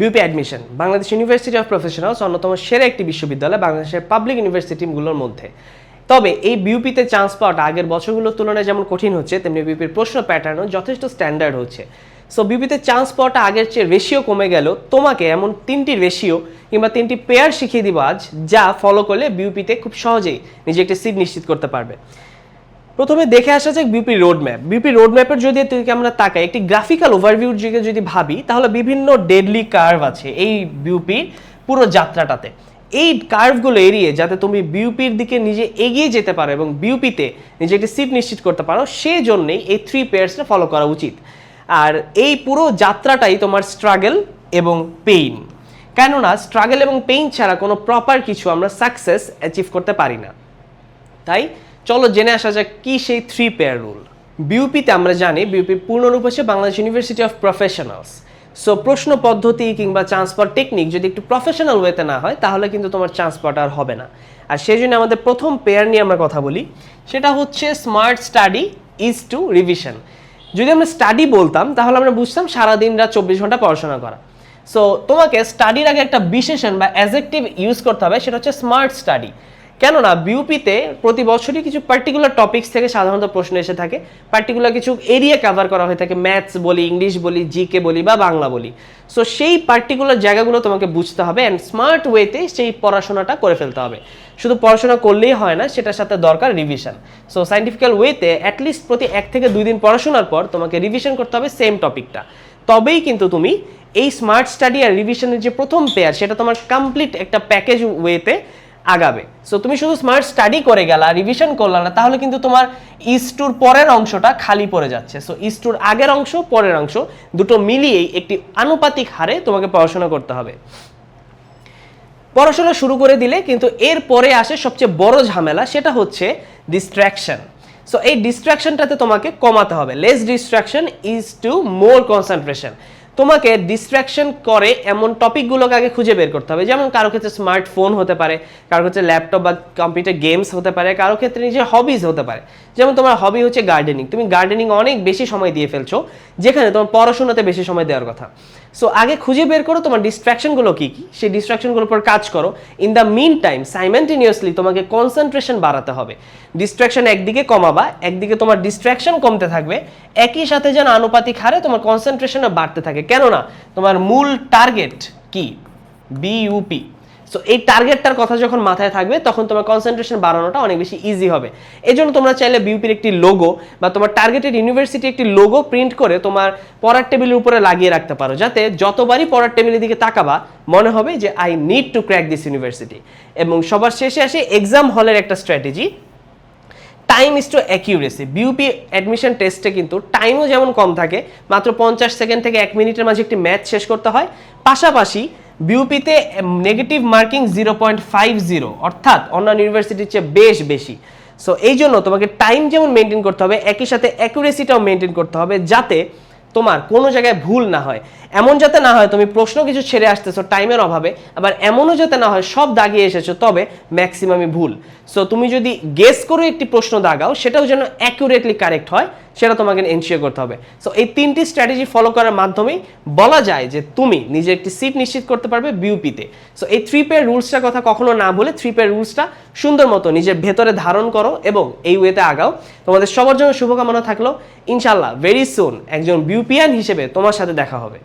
BUP admission Bangladesh University of Professionals অন্যতম সেরা একটি বিশ্ববিদ্যালয় বাংলাদেশের পাবলিক ইউনিভার্সিটিগুলোর মধ্যে। তবে এই বিউপিতে চান্স পাওয়াটা আগের বছরগুলোর তুলনায় যেমন কঠিন হচ্ছে, তেমনি বিউপির প্রশ্ন প্যাটার্নও যথেষ্ট স্ট্যান্ডার্ড হচ্ছে। সো বিউপিতে চান্স পাওয়াটা আগের চেয়ে রেশিও কমে গেল। তোমাকে এমন তিনটি রেশিও কিংবা তিনটি পেয়ার শিখিয়ে দিব আজ, যা ফলো করলে বিউপিতে খুব সহজেই নিজে একটি সিট নিশ্চিত করতে পারবে। প্রথমে দেখে আসা যাক BUP road map BUP road ম্যাপের যদি আমরা তাকাই, একটি গ্রাফিক্যাল ওভারভিউর দিকে যদি ভাবি, তাহলে বিভিন্ন ডেডলি কার্ভ আছে এই বিউপির পুরো যাত্রাটাতে। এই কার্ভগুলো এড়িয়ে যাতে তুমি বিউপির দিকে নিজে এগিয়ে যেতে পারো এবং বিউপিতে নিজে একটি সিট নিশ্চিত করতে পারো সেই জন্যেই এই থ্রি পেয়ার্সটা ফলো করা উচিত। আর এই পুরো যাত্রাটাই তোমার স্ট্রাগল এবং পেইন কেননা স্ট্রাগল এবং পেইন ছাড়া কোনো প্রপার কিছু আমরা সাকসেস অ্যাচিভ করতে পারি না। তাই চলো জেনে আসা যাক কি সেই থ্রি পেয়ার রুল বিউপিতে আমরা জানি বিউপি পূর্ণরূপ হচ্ছে Bangladesh University of Professionals so প্রশ্ন পদ্ধতি কিংবা চান্স টেকনিক যদি একটু প্রফেশনাল ওয়েতে না হয়, তাহলে কিন্তু তোমার চান্স আর হবে না। আর সেই জন্য আমাদের প্রথম পেয়ার নিয়ে আমরা কথা বলি, সেটা হচ্ছে smart study is to revision যদি আমরা স্টাডি বলতাম, তাহলে আমরা বুঝতাম সারাদিন রাত চব্বিশ ঘণ্টা পড়াশোনা করা। সো তোমাকে স্টাডির আগে একটা বিশেষণ বা অ্যাজেক্টিভ ইউজ করতে হবে, সেটা হচ্ছে স্মার্ট স্টাডি কেননা বিউপিতে প্রতি বছরই কিছু পার্টিকুলার টপিকস থেকে সাধারণত প্রশ্ন এসে থাকে। পার্টিকুলার কিছু এরিয়া কভার করা হয়ে থাকে। ম্যাথস বলি ইংলিশ বলি জিকে বলি বা বাংলা বলি। সো সেই পার্টিকুলার জায়গাগুলো তোমাকে বুঝতে হবে অ্যান্ড স্মার্ট ওয়েতে সেই পড়াশোনাটা করে ফেলতে হবে। শুধু পড়াশোনা করলেই হয় না, সেটার সাথে দরকার রিভিশন সো সাইন্টিফিক্যাল ওয়েতে অ্যাটলিস্ট প্রতি এক থেকে দুই দিন পড়াশোনার পর তোমাকে রিভিশন করতে হবে সেম টপিকটা তবেই কিন্তু তুমি এই স্মার্ট স্টাডি আর রিভিশনের যে প্রথম পেয়ার সেটা তোমার কমপ্লিট একটা প্যাকেজ ওয়েতে আগাবে। সো তুমি শুধু স্মার্ট স্টাডি করে গেলা রিভিশন করলা না, তাহলে কিন্তু তোমার ইস্টুর পরের অংশটা খালি পড়ে যাচ্ছে। সো ইস্টুর আগের অংশ, পরের অংশ, দুটো মিলিয়েই একটি আনুপাতিক হারে তোমাকে পড়াশোনা করতে হবে। পড়াশোনা শুরু করে দিলে কিন্তু এর পরে আসে সবচেয়ে বড় ঝামেলা, সেটা হচ্ছে ডিস্ট্র্যাকশন সো এই ডিস্ট্র্যাকশনটাতে তোমাকে কমাতে হবে। Less distraction is to more concentration তোমাকে ডিস্ট্র্যাকশন করে এমন টপিকগুলোকে আগে খুঁজে বের করতে হবে। যেমন কারও ক্ষেত্রে স্মার্টফোন হতে পারে, কারও ক্ষেত্রে ল্যাপটপ বা কম্পিউটার গেমস হতে পারে, কারও ক্ষেত্রে নিজের হবিজ হতে পারে। যেমন তোমার হবি হচ্ছে গার্ডেনিং তুমি গার্ডেনিং অনেক বেশি সময় দিয়ে ফেলছো, যেখানে তোমার পড়াশোনাতে বেশি সময় দেওয়ার কথা। সো আগে খুঁজে বের করো তোমার ডিস্ট্র্যাকশনগুলো কী কী। সেই ডিস্ট্র্যাকশনগুলোর উপর কাজ করো। In the meantime simultaneously তোমাকে কনসেন্ট্রেশন বাড়াতে হবে। ডিস্ট্র্যাকশন একদিকে কমাবা, একদিকে তোমার ডিস্ট্র্যাকশন কমতে থাকবে। একই সাথে যেন আনুপাতিক হারে তোমার কনসেন্ট্রেশনও বাড়তে থাকে। কেননা তোমার মূল টার্গেট কি? বিইউপি সো এই টার্গেটটার কথা যখন মাথায় থাকবে, তখন তোমার কনসেন্ট্রেশন বাড়ানোটা অনেক বেশি ইজি হবে। এই জন্য তোমরা চাইলে বিউপির একটি লোগো বা তোমার টার্গেটেড ইউনিভার্সিটি একটি লোগো প্রিন্ট করে তোমার পড়ার টেবিলের উপরে লাগিয়ে রাখতে পারো, যাতে যতবারই পড়ার টেবিলের দিকে তাকাবা, মনে হবে যে I need to crack this university এবং সবার শেষে আসে এক্সাম হলের একটা strategy time is to accuracy BUP admission টেস্টে কিন্তু টাইমও যেমন কম থাকে, মাত্র পঞ্চাশ সেকেন্ড থেকে এক মিনিটের মাঝে একটি ম্যাচ শেষ করতে হয়। পাশাপাশি বিউপিতে negative marking zero point five zero অর্থাৎ অন্যান্য ইউনিভার্সিটির চেয়ে বেশ বেশি। সো এই জন্য তোমাকে টাইম যেমন মেনটেন করতে হবে, একই সাথে অ্যাকুরেসিটাও মেনটেন করতে হবে, যাতে তোমার কোনো জায়গায় ভুল না হয়। এমন যাতে না হয়, তুমি প্রশ্ন কিছু ছেড়ে আসতেছো টাইমের অভাবে, আবার এমনও যাতে না হয়, সব দাগিয়ে এসেছ, তবে ম্যাক্সিমামই ভুল। সো তুমি যদি গেস করে একটি প্রশ্ন দাগাও, সেটাও যেন অ্যাকুরেটলি কারেক্ট হয় সেটা তোমাকে এনশিওর করতে হবে। সো এই তিনটি স্ট্র্যাটেজি ফলো করার মাধ্যমেই বলা যায় যে তুমি নিজের একটি সিট নিশ্চিত করতে পারবে বিউপিতে সো এই থ্রি পেয়ার রুলসটার কথা কখনো না বলে থ্রি পেয়ার রুলসটা সুন্দর মতো নিজের ভেতরে ধারণ করো এবং এই ওয়েতে আগাও। তোমাদের সবার জন্য শুভকামনা থাকল। ইনশাল্লাহ ভেরি সুন একজন বিউপিয়ান হিসেবে তোমার সাথে দেখা হবে।